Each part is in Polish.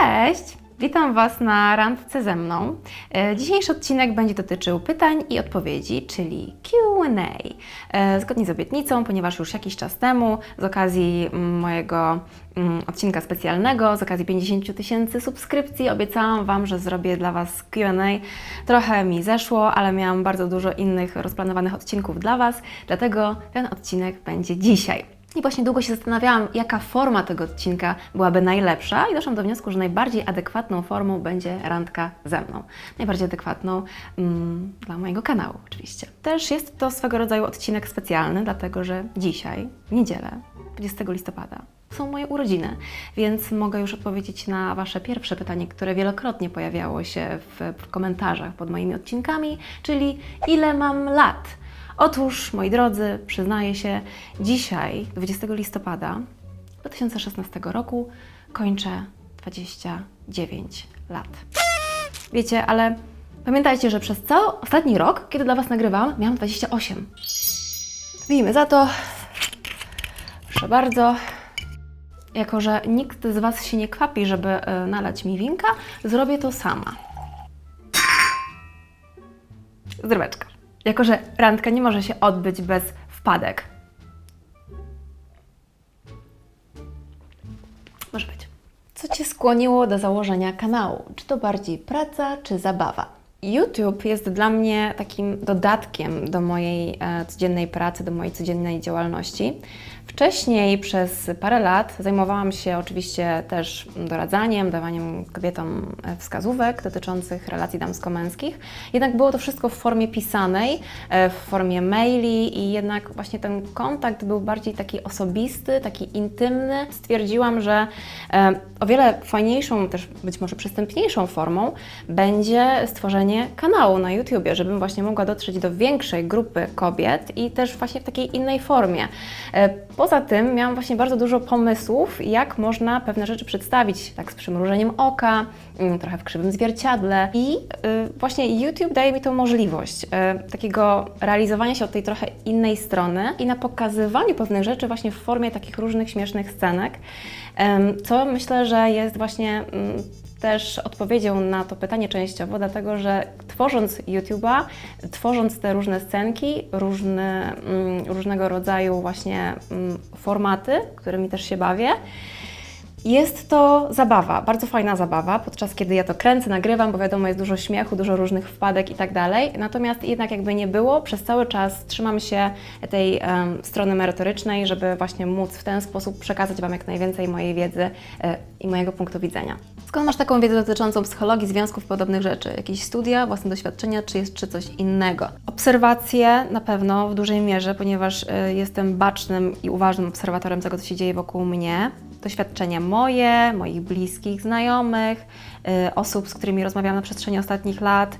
Cześć! Witam Was na randce ze mną. E, Dzisiejszy odcinek będzie dotyczył pytań i odpowiedzi, czyli QA. E, Zgodnie z obietnicą, ponieważ już jakiś czas temu, z okazji mm, mojego mm, odcinka specjalnego, z okazji 50 000 tysięcy subskrypcji, obiecałam Wam, że zrobię dla Was QA. Trochę mi zeszło, ale miałam bardzo dużo innych rozplanowanych odcinków dla Was, dlatego ten odcinek będzie dzisiaj. I właśnie długo się zastanawiałam, jaka forma tego odcinka byłaby najlepsza, i doszłam do wniosku, że najbardziej adekwatną formą będzie randka ze mną. Najbardziej adekwatną mm, dla mojego kanału, oczywiście. Też jest to swego rodzaju odcinek specjalny, dlatego że dzisiaj, w niedzielę, 20 listopada, są moje urodziny, więc mogę już odpowiedzieć na Wasze pierwsze pytanie, które wielokrotnie pojawiało się w, w komentarzach pod moimi odcinkami, czyli ile mam lat? Otóż, moi drodzy, przyznaję się, dzisiaj, 20 listopada 2016 roku, kończę 29 lat. Wiecie, ale pamiętajcie, że przez cały ostatni rok, kiedy dla Was nagrywam, miałam 28. Wyjmy za to. Proszę bardzo. Jako, że nikt z Was się nie kwapi, żeby e, nalać mi winka, zrobię to sama. Zdróweczka. Jako, że randka nie może się odbyć bez wpadek. Może być. Co Cię skłoniło do założenia kanału? Czy to bardziej praca, czy zabawa? YouTube jest dla mnie takim dodatkiem do mojej e, codziennej pracy, do mojej codziennej działalności. Wcześniej przez parę lat zajmowałam się oczywiście też doradzaniem, dawaniem kobietom e, wskazówek dotyczących relacji damsko-męskich. Jednak było to wszystko w formie pisanej, e, w formie maili i jednak właśnie ten kontakt był bardziej taki osobisty, taki intymny. Stwierdziłam, że e, o wiele fajniejszą, też być może przystępniejszą formą będzie stworzenie kanału na YouTubie, żebym właśnie mogła dotrzeć do większej grupy kobiet i też właśnie w takiej innej formie. Poza tym miałam właśnie bardzo dużo pomysłów, jak można pewne rzeczy przedstawić tak z przymrużeniem oka, mm, trochę w krzywym zwierciadle. I y, właśnie YouTube daje mi tą możliwość y, takiego realizowania się od tej trochę innej strony i na pokazywaniu pewnych rzeczy właśnie w formie takich różnych śmiesznych scenek, co myślę, że jest właśnie mm, też odpowiedzią na to pytanie częściowo, dlatego że tworząc YouTube'a, tworząc te różne scenki, różne, mm, różnego rodzaju właśnie mm, formaty, którymi też się bawię, jest to zabawa, bardzo fajna zabawa, podczas kiedy ja to kręcę, nagrywam, bo wiadomo, jest dużo śmiechu, dużo różnych wpadek i tak dalej. Natomiast jednak jakby nie było, przez cały czas trzymam się tej em, strony merytorycznej, żeby właśnie móc w ten sposób przekazać Wam jak najwięcej mojej wiedzy e, i mojego punktu widzenia. Skąd masz taką wiedzę dotyczącą psychologii, związków, podobnych rzeczy? Jakieś studia, własne doświadczenia, czy jest czy coś innego? Obserwacje na pewno w dużej mierze, ponieważ e, jestem bacznym i uważnym obserwatorem tego, co się dzieje wokół mnie doświadczenia moje, moich bliskich, znajomych, y, osób, z którymi rozmawiałam na przestrzeni ostatnich lat, y,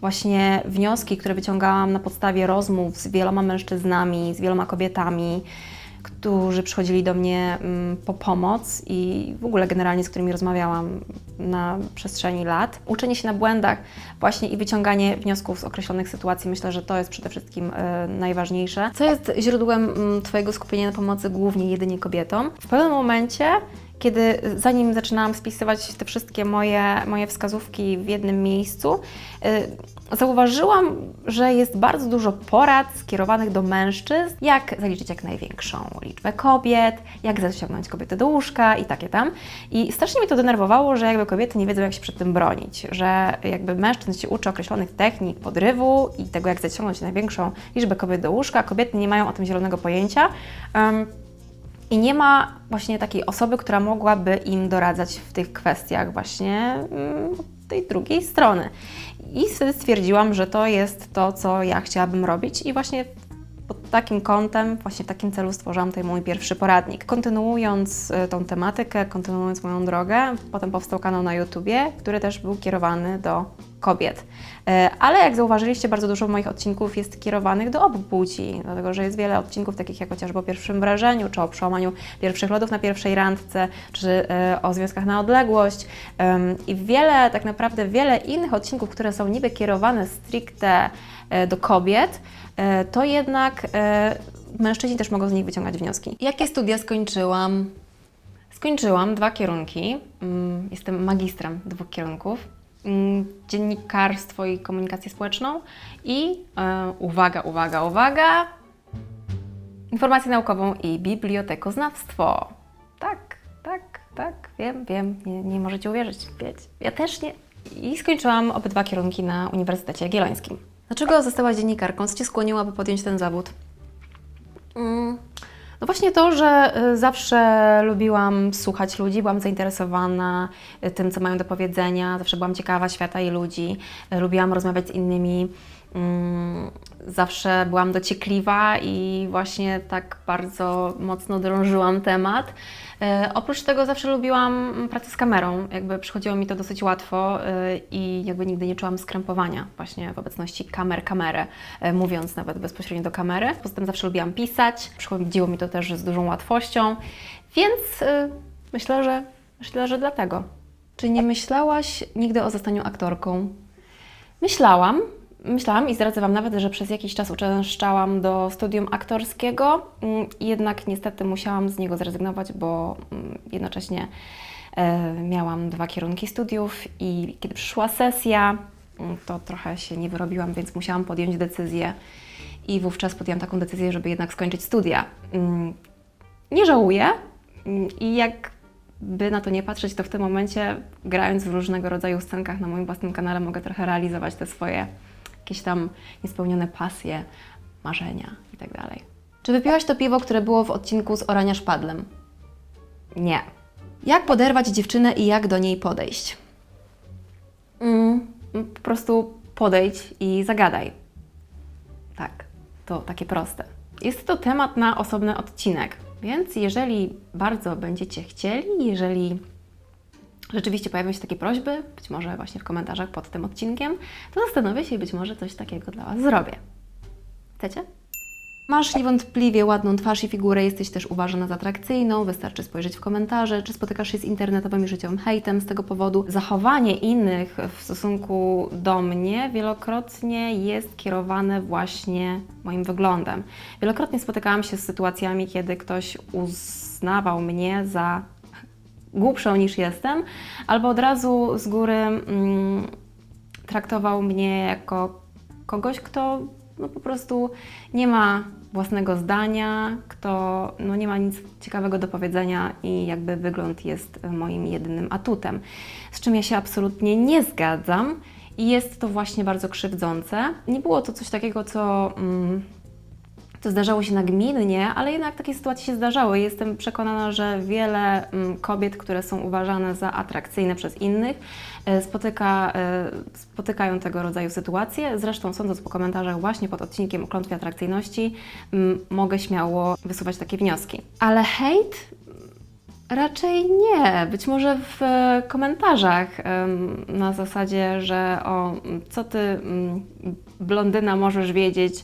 właśnie wnioski, które wyciągałam na podstawie rozmów z wieloma mężczyznami, z wieloma kobietami, którzy przychodzili do mnie mm, po pomoc i w ogóle generalnie z którymi rozmawiałam na przestrzeni lat. Uczenie się na błędach właśnie i wyciąganie wniosków z określonych sytuacji, myślę, że to jest przede wszystkim e, najważniejsze. Co jest źródłem mm, Twojego skupienia na pomocy głównie jedynie kobietom? W pewnym momencie kiedy zanim zaczynałam spisywać te wszystkie moje, moje wskazówki w jednym miejscu, y, zauważyłam, że jest bardzo dużo porad skierowanych do mężczyzn, jak zaliczyć jak największą liczbę kobiet, jak zaciągnąć kobiety do łóżka i takie tam. I strasznie mnie to denerwowało, że jakby kobiety nie wiedzą, jak się przed tym bronić, że jakby mężczyzn się uczy określonych technik podrywu i tego, jak zaciągnąć największą liczbę kobiet do łóżka, a kobiety nie mają o tym zielonego pojęcia. Um, i nie ma właśnie takiej osoby, która mogłaby im doradzać w tych kwestiach właśnie mm, tej drugiej strony. I wtedy stwierdziłam, że to jest to, co ja chciałabym robić. I właśnie takim kątem, właśnie w takim celu stworzyłam ten mój pierwszy poradnik. Kontynuując y, tą tematykę, kontynuując moją drogę, potem powstał kanał na YouTubie, który też był kierowany do kobiet. E, Ale jak zauważyliście, bardzo dużo moich odcinków jest kierowanych do obu płci, dlatego że jest wiele odcinków takich jak chociażby o pierwszym wrażeniu, czy o przełamaniu pierwszych lodów na pierwszej randce, czy e, o związkach na odległość i wiele, tak naprawdę wiele innych odcinków, które są niby kierowane stricte e, do kobiet, e, to jednak e, mężczyźni też mogą z nich wyciągać wnioski. Jakie studia skończyłam? Skończyłam dwa kierunki. Mm, Jestem magistrem dwóch kierunków. Mm, Dziennikarstwo i komunikację społeczną i e, uwaga, uwaga, uwaga, informację naukową i bibliotekoznawstwo. Tak, tak, tak, wiem, wiem, nie, nie możecie uwierzyć, wiecie. Ja też nie. I skończyłam obydwa kierunki na Uniwersytecie Jagiellońskim. Dlaczego zostałaś dziennikarką? Co Cię skłoniło, aby podjąć ten zawód? Mm, No właśnie to, że y, zawsze lubiłam słuchać ludzi, byłam zainteresowana y, tym, co mają do powiedzenia, zawsze byłam ciekawa świata i ludzi, y, lubiłam rozmawiać z innymi, zawsze byłam dociekliwa i właśnie tak bardzo mocno drążyłam temat. Y, Oprócz tego zawsze lubiłam mm, pracę z kamerą, jakby przychodziło mi to dosyć łatwo y, i jakby nigdy nie czułam skrępowania właśnie w obecności kamer, kamery, y, mówiąc nawet bezpośrednio do kamery. Poza tym zawsze lubiłam pisać, przychodziło mi to też z dużą łatwością, więc myślę, że myślę, że dlatego. Czy nie myślałaś nigdy o zostaniu aktorką? Myślałam, myślałam i zdradzę Wam nawet, że przez jakiś czas uczęszczałam do studium aktorskiego, mm, jednak niestety musiałam z niego zrezygnować, bo mm, jednocześnie e, miałam dwa kierunki studiów i kiedy przyszła sesja, mm, to trochę się nie wyrobiłam, więc musiałam podjąć decyzję i wówczas podjęłam taką decyzję, żeby jednak skończyć studia. Nie żałuję i jakby na to nie patrzeć, to w tym momencie grając w różnego rodzaju scenkach na moim własnym kanale mogę trochę realizować te swoje jakieś tam niespełnione pasje, marzenia itd. Czy wypiłaś to piwo, które było w odcinku z orania szpadlem? Nie. Jak poderwać dziewczynę i jak do niej podejść? Mm, po prostu podejdź i zagadaj. Tak, to takie proste. Jest to temat na osobny odcinek, więc jeżeli bardzo będziecie chcieli, jeżeli rzeczywiście pojawią się takie prośby, być może właśnie w komentarzach pod tym odcinkiem, to zastanowię się i być może coś takiego dla Was zrobię. Chcecie? Masz niewątpliwie ładną twarz i figurę, jesteś też uważana za atrakcyjną, wystarczy spojrzeć w komentarze, czy spotykasz się z internetowym i życiowym hejtem z tego powodu. Zachowanie innych w stosunku do mnie wielokrotnie jest kierowane właśnie moim wyglądem. Wielokrotnie spotykałam się z sytuacjami, kiedy ktoś uznawał mnie za głupszą niż jestem, albo od razu z góry mm, traktował mnie jako kogoś, kto no, po prostu nie ma własnego zdania, kto no, nie ma nic ciekawego do powiedzenia i jakby wygląd jest moim jedynym atutem. Z czym ja się absolutnie nie zgadzam i jest to właśnie bardzo krzywdzące. Nie było to coś takiego, co. Mm, to zdarzało się nagminnie, ale jednak takie sytuacje się zdarzały. Jestem przekonana, że wiele mm, kobiet, które są uważane za atrakcyjne przez innych, e, spotyka, e, spotykają tego rodzaju sytuacje. Zresztą sądząc po komentarzach właśnie pod odcinkiem o klątwie atrakcyjności, mogę śmiało wysuwać takie wnioski. Ale hejt Raczej nie. Być może w e, komentarzach na zasadzie, że o co ty, mm, blondyna, możesz wiedzieć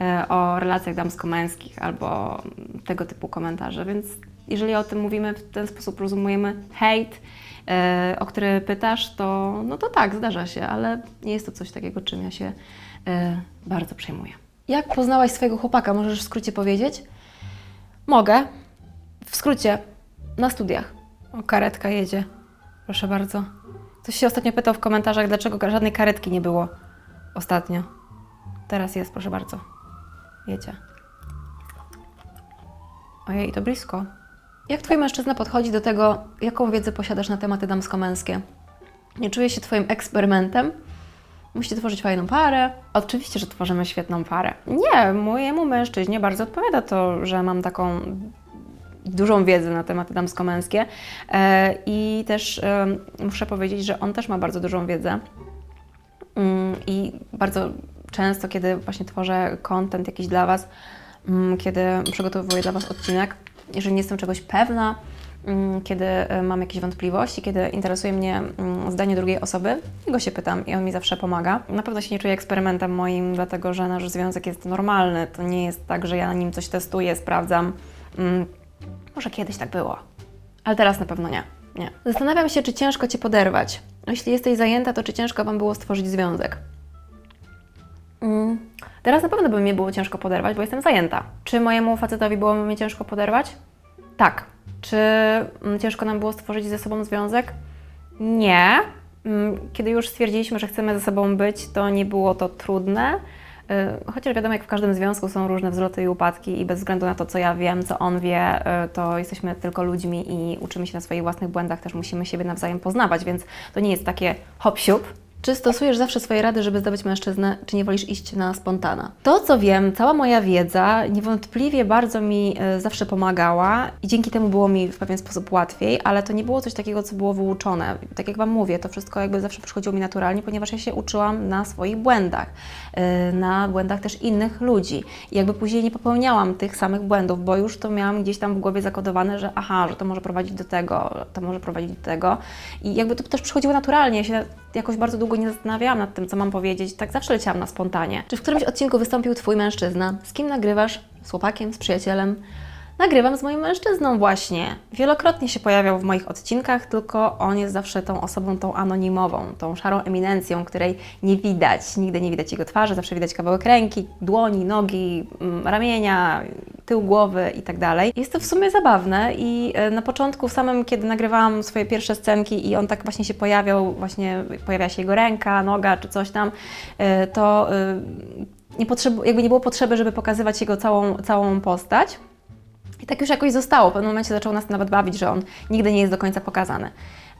e, o relacjach damsko-męskich albo tego typu komentarze. Więc jeżeli o tym mówimy w ten sposób, rozumiemy hejt, e, o który pytasz, to, no to tak, zdarza się, ale nie jest to coś takiego, czym ja się bardzo przejmuję. Jak poznałaś swojego chłopaka? Możesz w skrócie powiedzieć? Mogę. W skrócie, na studiach. O, karetka jedzie. Proszę bardzo. Ktoś się ostatnio pytał w komentarzach, dlaczego żadnej karetki nie było ostatnio. Teraz jest, proszę bardzo. Jedzie. Ojej, to blisko. Jak Twój mężczyzna podchodzi do tego, jaką wiedzę posiadasz na tematy damsko-męskie? Nie czuje się Twoim eksperymentem? Musicie tworzyć fajną parę. Oczywiście, że tworzymy świetną parę. Nie, mojemu mężczyźnie bardzo odpowiada to, że mam taką dużą wiedzę na tematy damsko-męskie E, i też muszę powiedzieć, że on też ma bardzo dużą wiedzę Mm, i bardzo często, kiedy właśnie tworzę content jakiś dla Was, mm, kiedy przygotowuję dla Was odcinek, jeżeli nie jestem czegoś pewna, mm, kiedy e, mam jakieś wątpliwości, kiedy interesuje mnie zdanie drugiej osoby, go się pytam i on mi zawsze pomaga. Na pewno się nie czuję eksperymentem moim, dlatego że nasz związek jest normalny. To nie jest tak, że ja na nim coś testuję, sprawdzam. Może kiedyś tak było, ale teraz na pewno nie. nie. Zastanawiam się, czy ciężko Cię poderwać. Jeśli jesteś zajęta, to czy ciężko Wam było stworzyć związek? Mm. Teraz na pewno by mnie było ciężko poderwać, bo jestem zajęta. Czy mojemu facetowi było mnie ciężko poderwać? Tak. Czy mm, ciężko nam było stworzyć ze sobą związek? Nie. Mm, Kiedy już stwierdziliśmy, że chcemy ze sobą być, to nie było to trudne. Y, Chociaż wiadomo, jak w każdym związku są różne wzloty i upadki, i bez względu na to, co ja wiem, co on wie, y, to jesteśmy tylko ludźmi i uczymy się na swoich własnych błędach, też musimy siebie nawzajem poznawać, więc to nie jest takie hop siup. Czy stosujesz zawsze swoje rady, żeby zdobyć mężczyznę, czy nie wolisz iść na spontana? To, co wiem, cała moja wiedza niewątpliwie bardzo mi e, zawsze pomagała i dzięki temu było mi w pewien sposób łatwiej, ale to nie było coś takiego, co było wyuczone. Tak jak Wam mówię, to wszystko jakby zawsze przychodziło mi naturalnie, ponieważ ja się uczyłam na swoich błędach, e, na błędach też innych ludzi. I jakby później nie popełniałam tych samych błędów, bo już to miałam gdzieś tam w głowie zakodowane, że aha, że to może prowadzić do tego, to może prowadzić do tego. I jakby to też przychodziło naturalnie. Ja się jakoś bardzo długo nie zastanawiałam nad tym, co mam powiedzieć. Tak zawsze leciałam na spontanie. Czy w którymś odcinku wystąpił Twój mężczyzna? Z kim nagrywasz? Z chłopakiem? Z przyjacielem? Nagrywam z moim mężczyzną właśnie. Wielokrotnie się pojawiał w moich odcinkach, tylko on jest zawsze tą osobą, tą anonimową, tą szarą eminencją, której nie widać. Nigdy nie widać jego twarzy, zawsze widać kawałek ręki, dłoni, nogi, mm, ramienia, tył głowy i tak dalej. Jest to w sumie zabawne i e, na początku, samym kiedy nagrywałam swoje pierwsze scenki i on tak właśnie się pojawiał, właśnie pojawia się jego ręka, noga czy coś tam, e, to e, nie jakby nie było potrzeby, żeby pokazywać jego całą, całą postać. Tak już jakoś zostało. W pewnym momencie zaczął nas nawet bawić, że on nigdy nie jest do końca pokazany.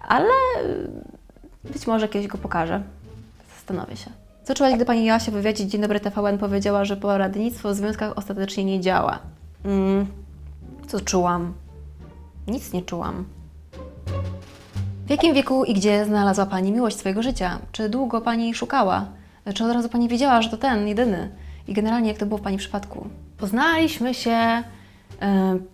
Ale y, być może kiedyś go pokażę. Zastanowię się. Co czułaś, gdy pani Joasia w wywiadzie Dzień Dobry TVN powiedziała, że poradnictwo w związkach ostatecznie nie działa? Mm, co czułam? Nic nie czułam. W jakim wieku i gdzie znalazła Pani miłość swojego życia? Czy długo Pani szukała? Czy od razu Pani wiedziała, że to ten, jedyny? I generalnie jak to było w Pani przypadku? Poznaliśmy się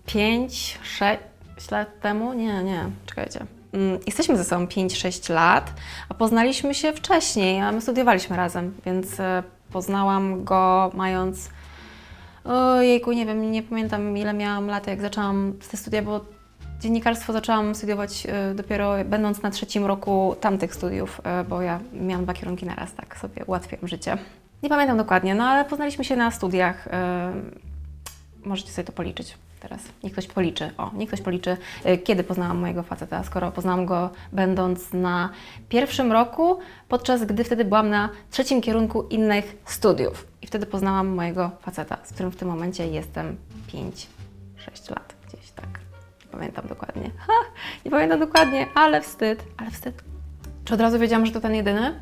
5, 6 lat temu? Nie, nie, czekajcie. Mm, Jesteśmy ze sobą 5-6 lat, a poznaliśmy się wcześniej, a my studiowaliśmy razem, więc e, poznałam go mając Ojejku, nie wiem, nie pamiętam ile miałam lat, jak zaczęłam te studia, bo dziennikarstwo zaczęłam studiować e, dopiero będąc na trzecim roku tamtych studiów, e, bo ja miałam dwa kierunki na raz, tak sobie ułatwiam życie. Nie pamiętam dokładnie, no ale poznaliśmy się na studiach. Możecie sobie to policzyć teraz. Niech ktoś policzy. O, niech ktoś policzy, e, kiedy poznałam mojego faceta, skoro poznałam go będąc na pierwszym roku, podczas gdy wtedy byłam na trzecim kierunku innych studiów. I wtedy poznałam mojego faceta, z którym w tym momencie jestem 5-6 lat, gdzieś tak. Nie pamiętam dokładnie. Ha, nie pamiętam dokładnie, ale wstyd, ale wstyd. Czy od razu wiedziałam, że to ten jedyny?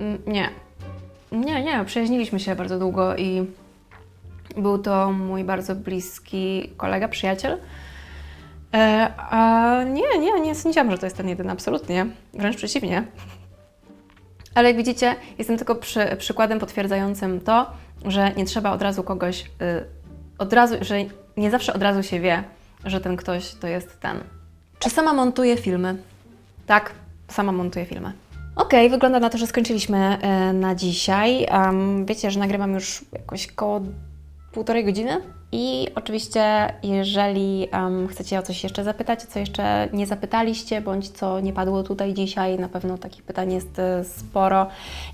Mm, Nie. Nie, nie, przyjaźniliśmy się bardzo długo i był to mój bardzo bliski kolega, przyjaciel. E, a nie, nie, nie sądziłam, że to jest ten jeden, absolutnie. Wręcz przeciwnie. Ale jak widzicie, jestem tylko przy, przykładem potwierdzającym to, że nie trzeba od razu kogoś, y, od razu, że nie zawsze od razu się wie, że ten ktoś to jest ten. Czy sama montuję filmy? Tak, sama montuję filmy. Okej, wygląda na to, że skończyliśmy e, na dzisiaj. Em, wiecie, że nagrywam już jakoś koło półtorej godziny. I oczywiście, jeżeli em, chcecie o coś jeszcze zapytać, co jeszcze nie zapytaliście, bądź co nie padło tutaj dzisiaj, na pewno takich pytań jest e, sporo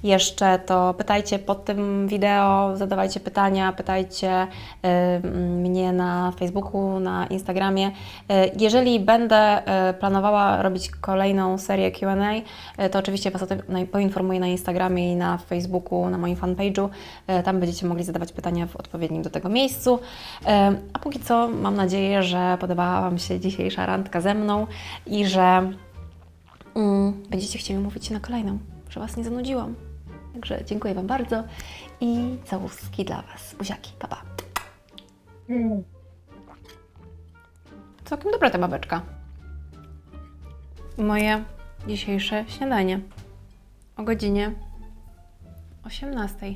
jeszcze, to pytajcie pod tym wideo, zadawajcie pytania, pytajcie m, mnie na Facebooku, na Instagramie. E, Jeżeli będę e, planowała robić kolejną serię QA, e, to oczywiście Was o tym poinformuję na Instagramie i na Facebooku, na moim fanpage'u. E, Tam będziecie mogli zadawać pytania w odpowiednim do tego miejscu. A póki co mam nadzieję, że podobała Wam się dzisiejsza randka ze mną i że mm, będziecie chcieli mówić na kolejną, że Was nie zanudziłam. Także dziękuję Wam bardzo i całuski dla Was. Buziaki, pa pa. Całkiem dobra ta babeczka. Moje dzisiejsze śniadanie o godzinie 18.